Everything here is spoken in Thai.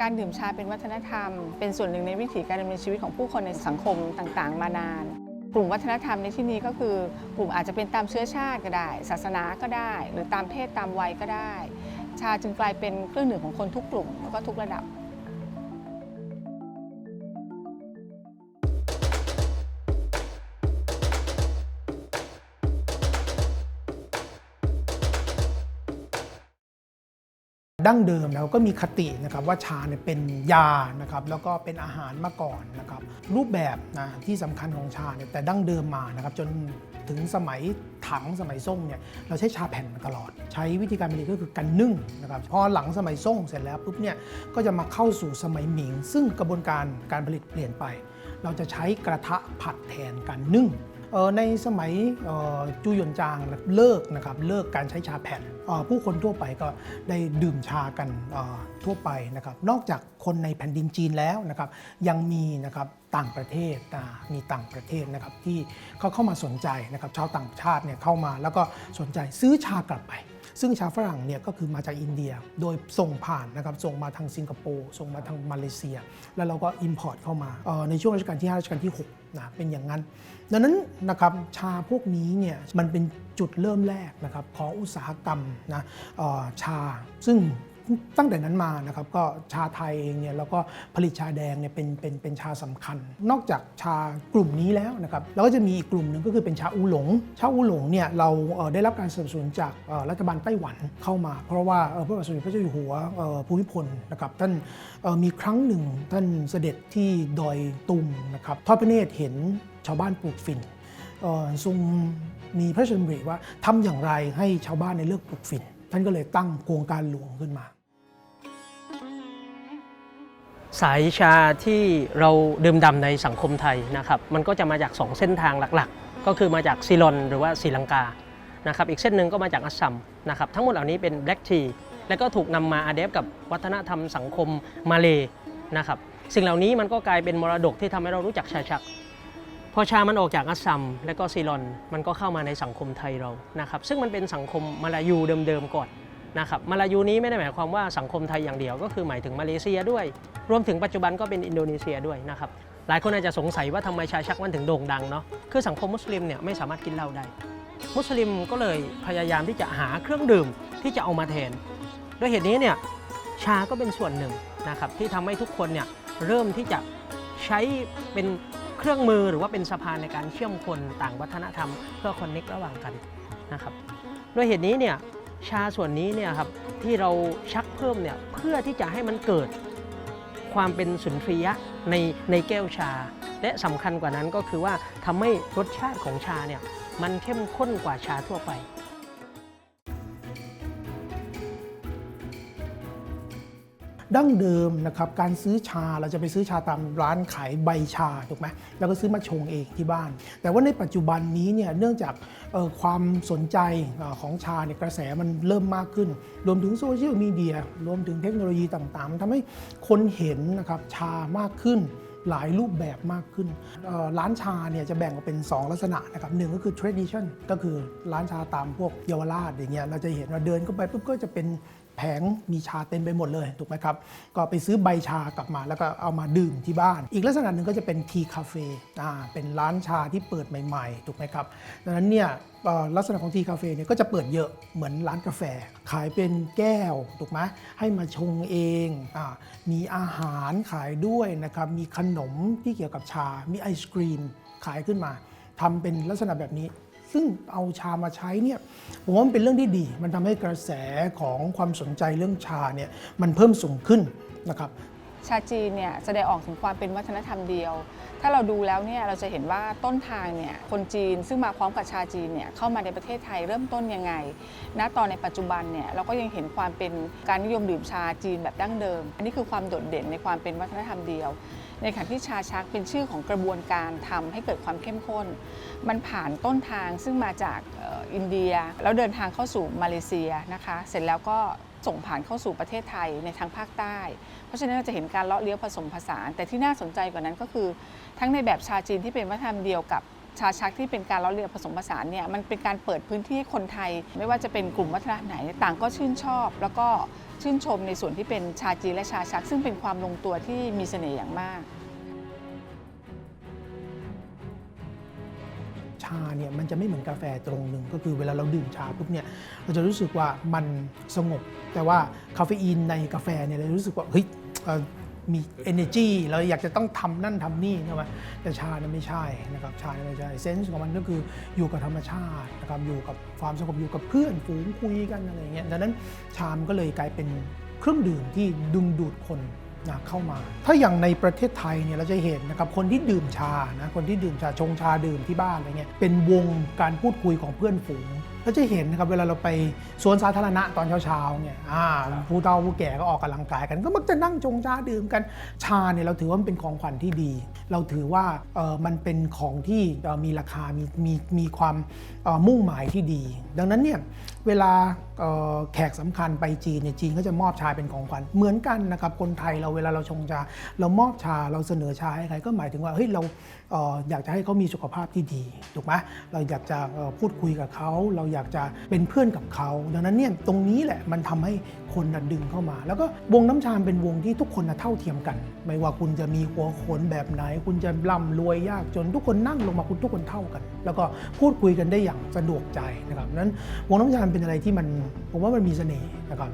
การดื่มชาเป็นวัฒนธรรม เป็นส่วนหนึ่งในวิถีการดำเนินชีวิตของผู้คนในสังคมต่างๆ มานาน กลุ่มวัฒนธรรมในที่นี้ก็คือกลุ่มอาจจะเป็นตามเชื้อชาติก็ได้ ศาสนาก็ได้ หรือตามเพศตามวัยก็ได้ ชาจึงกลายเป็นเครื่องดื่มของคนทุกกลุ่มแล้วก็ทุกระดับ ดั้งเดิมแล้วก็มีคตินะครับว่าชาเนี่ยเป็นยานะครับแล้วก็เป็นอาหารมาก่อนนะครับรูปแบบนะที่สำคัญของชาเนี่ยแต่ดั้งเดิมมานะครับจนถึงสมัยถังสมัยส่งเนี่ยเราใช้ชาแผ่นมาตลอด ใช้วิธีการผลิตก็คือการนึ่งนะครับพอหลังสมัยส่งเสร็จแล้วปุ๊บเนี่ยก็จะมาเข้าสู่สมัยหมิง ซึ่งกระบวนการการผลิตเปลี่ยนไป เราจะใช้กระทะผัดแทนการนึ่ง ในสมัยจูหยวนจางเลิกนะครับเลิกการใช้ชาแผ่นผู้คนทั่วไปก็ได้ดื่มชากันทั่วไปนะครับนอกจากคนในแผ่นดินจีนแล้วนะครับยังมีนะครับต่างประเทศมีต่างประเทศนะครับที่เขาเข้ามาสนใจนะครับชาวต่างชาติเนี่ยเข้ามาแล้วก็สนใจซื้อชากลับไปซึ่งชาฝรั่งเนี่ยก็คือมาจากอินเดียโดยส่งผ่านนะครับส่งมาทางสิงคโปร์ส่งมาทางมาเลเซีย แล้วเราก็อิมพอร์ตเข้ามาในช่วงรัชกาลที่ 5 รัชกาลที่ 6 นะเป็นอย่างนั้น ดังนั้นนะครับชาพวกนี้เนี่ยมันเป็นจุดเริ่มแรกนะครับของอุตสาหกรรมนะออชาซึ่ง ตั้งแต่นั้นมานะครับก็ชาไทยเองเนี่ยแล้วก็ผลิตชาแดงเนี่ยเป็นเป็นเป็นชาสำคัญ นอกจากชากลุ่มนี้แล้วนะครับเราก็จะมีอีกกลุ่มหนึ่งก็คือเป็นชาอูหลง ชาอูหลงเนี่ยเราเได้รับการสนับสนุนจากรัฐบาลไต้หวันเข้ามา เพราะว่าเอ่อพระบาทสมเด็จพระเจ้าอยู่หัวเอ่อภูมิพลนะครับท่านมีครั้งหนึ่งท่านเสด็จที่ดอยตุงนะครับทอดพระเนตรเห็นชาวบ้านปลูกฝิ่นทรงมีพระราชดำริว่าทำอย่างไรให้ชาวบ้านในเลิกปลูกฝิ่น ท่านก็เลยตั้งโครงการหลวงขึ้นมา สายชาที่เราดื่มด่ำในสังคมไทยนะครับมันก็จะมาจาก 2 เส้นทางหลักๆ ก็คือมาจากซีลอนหรือว่าศรีลังกานะครับอีกเส้นหนึ่งก็มาจากอัสสัมนะครับทั้งหมดเหล่านี้เป็นแบล็กทีและก็ถูกนำมาอาเดฟกับวัฒนธรรมสังคมมาเลยนะครับสิ่งเหล่านี้มันก็กลายเป็นมรดกที่ทำให้เรารู้จักชาชัก พอชามันออกจากอัสสัมและก็ซีลอนมันก็เข้ามาในสังคมไทยเรานะครับซึ่งมันเป็นสังคมมาลายูเดิมๆก่อน นะครับมาลายูนี้ไม่ได้หมายความว่าสังคมไทยอย่างเดียว ก็คือหมายถึงมาเลเซียด้วย รวมถึงปัจจุบันก็เป็นอินโดนีเซียด้วยนะครับหลายคนอาจจะสงสัยว่าทำไมชาชักมันถึงโด่งดังเนาะคือสังคมมุสลิมเนี่ยไม่สามารถกินเหล้าได้ มุสลิมก็เลยพยายามที่จะหาเครื่องดื่มที่จะเอามาแทนด้วยเหตุนี้เนี่ยชาก็เป็นส่วนหนึ่งนะครับที่ทำให้ทุกคนเนี่ยเริ่มที่จะใช้เป็นเครื่องมือหรือว่าเป็นสะพานในการเชื่อมคนต่างวัฒนธรรม เพื่อคอนเน็กระหว่างกันนะครับด้วยเหตุนี้เนี่ย ชาส่วนนี้เนี่ยครับที่เราชักเพิ่มเนี่ยเพื่อที่จะให้มันเกิดความเป็นสุนทรียะในในแก้วชา และสำคัญกว่านั้นก็คือว่าทำให้รสชาติของชาเนี่ยมันเข้มข้นกว่าชาทั่วไป ดั้งเดิมนะครับการซื้อชาเราจะไปซื้อชาตามร้านขายใบชาถูกไหมแล้วก็ซื้อมาชงเองที่บ้าน แต่ว่าในปัจจุบันนี้เนี่ยเนื่องจากความสนใจของชาเนี่ยกระแสมันเริ่มมากขึ้น รวมถึงโซเชียลมีเดียรวมถึงเทคโนโลยีต่างๆทำให้คนเห็นนะครับชามากขึ้นหลายรูปแบบมากขึ้น ร้านชาเนี่ยจะแบ่งออกเป็น 2 ลักษณะนะครับหนึ่งก็คือ tradition ก็คือร้านชาตามพวกเยาวราชอย่างเงี้ยเราจะเห็นว่าเดินเข้าไปปุ๊บก็จะเป็น แผงมีชาเต็มไปหมดเลยถูกไหมครับ ก็ไปซื้อใบชากลับมาแล้วก็เอามาดื่มที่บ้าน อีกลักษณะหนึ่งก็จะเป็นทีคาเฟ่เป็นร้านชาที่เปิดใหม่ๆ ถูกไหมครับ ดังนั้นเนี่ยลักษณะของทีคาเฟ่เนี่ยก็จะเปิดเยอะเหมือนร้านกาแฟ ขายเป็นแก้วถูกไหมให้มาชงเองอมีอาหารขายด้วยนะครับ มีขนมที่เกี่ยวกับชา มีไอศกรีมขายขึ้นมาทำเป็นลักษณะแบบนี้ ซึ่งเอาชามาใช้เนี่ยผมว่ามันเป็นเรื่องที่ดี มันทำให้กระแสของความสนใจเรื่องชาเนี่ยมันเพิ่มสูงขึ้นนะครับ ชาจีนเนี่ยแสดงออกถึงความเป็นวัฒนธรรมเดียว ถ้าเราดูแล้วเนี่ยเราจะเห็นว่าต้นทางเนี่ยคนจีนซึ่งมาพร้อมกับชาจีนเนี่ยเข้ามาในประเทศไทยเริ่มต้นยังไง ณ ตอนในปัจจุบันเนี่ยเราก็ยังเห็นความเป็นการนิยมดื่มชาจีนแบบดั้งเดิม อันนี้คือความโดดเด่นในความเป็นวัฒนธรรมเดียว ในขณะที่ชาชักเป็นชื่อของกระบวนการทำให้เกิดความเข้มข้น มันผ่านต้นทางซึ่งมาจากอินเดีย แล้วเดินทางเข้าสู่มาเลเซียนะคะ เสร็จแล้วก็ ส่งผ่านเข้าสู่ประเทศไทยในทางภาคใต้ เพราะฉะนั้นเราจะเห็นการเลาะเลี้ยวผสมผสาน แต่ที่น่าสนใจกว่านั้นก็คือ ทั้งในแบบชาจีนที่เป็นวัฒนธรรมเดียวกับชาชักที่เป็นการเล้อเลียนผสมผสานเนี่ยมันเป็นการเปิดพื้นที่ให้คนไทย ไม่ว่าจะเป็นกลุ่มวัฒนธรรมไหนต่างก็ชื่นชอบ แล้วก็ชื่นชมในส่วนที่เป็นชาจีนและชาชัก ซึ่งเป็นความลงตัวที่มีเสน่ห์อย่างมากาเนี่ยมันจะไม่เหมือนกาแฟตรงหนึ่งก็คือเวลาเราดื่มชาปุ๊บเนี่ยเราจะรู้สึกว่ามันสงบ แต่ว่าคาเฟอีนในกาแฟเนี่ยเรารู้สึกว่าเฮ้ยเอ่อมี energy เราอยากจะต้องทำนั่นทำนี่นะวะแต่ชาเนี่ยไม่ใช่นะครับชาเนี่ยไม่ใช่เซนส์ของมันก็คืออยู่กับธรรมชาตินะครับอยู่กับความสงบอยู่กับเพื่อนฝูงคุยกันอะไรเงี้ยดังนั้นชามก็เลยกลายเป็นเครื่องดื่มที่ดึงดูดคน นะเข้ามา ถ้าอย่างในประเทศไทยเนี่ยเราจะเห็นนะครับคนที่ดื่มชานะคนที่ดื่มชาชงชาดื่มที่บ้านอะไรเงี้ยเป็นวงการพูดคุยของเพื่อนฝูง เราจะเห็นนะครับเวลาเราไปสวนสาธารณะตอนเช้าๆเนี่ยอ่าผู้เฒ่าผู้แก่ก็ออกกำลังกายกัน ก็มักจะนั่งชงชาดื่มกันชาเนี่ยเราถือว่ามันเป็นของขวัญที่ดี เราถือว่าเออมันเป็นของที่มีราคามีมีมีความมุ่งหมายที่ดี ดังนั้นเนี่ยเวลาแขกสำคัญไปจีนเนี่ยจีนก็จะมอบชาเป็นของขวัญเหมือนกันนะครับคนไทยเราเวลาเราชงชา เรามอบชาเราเสนอชาให้ใครก็หมายถึงว่าเฮ้ยเราอยากจะให้เขามีสุขภาพที่ดีถูกไหมเราอยากจะพูดคุยกับเขาเราอยากจะเป็นเพื่อนกับเขา ดังนั้นเนี่ยตรงนี้แหละมันทำให้คนดึงเข้ามา แล้วก็วงน้ำชาเป็นวงที่ทุกคนเท่าเทียมกัน ไม่ว่าคุณจะมีหัวโขนแบบไหน คุณจะร่ำรวยยากจนทุกคนนั่งลงมาคุณทุกคนเท่ากัน แล้วก็พูดคุยกันได้อย่างสะดวกใจนะครับนั้นวงน้ำชาเป็นอะไรที่มันผมว่ามันมีเสน่ห์นะครับ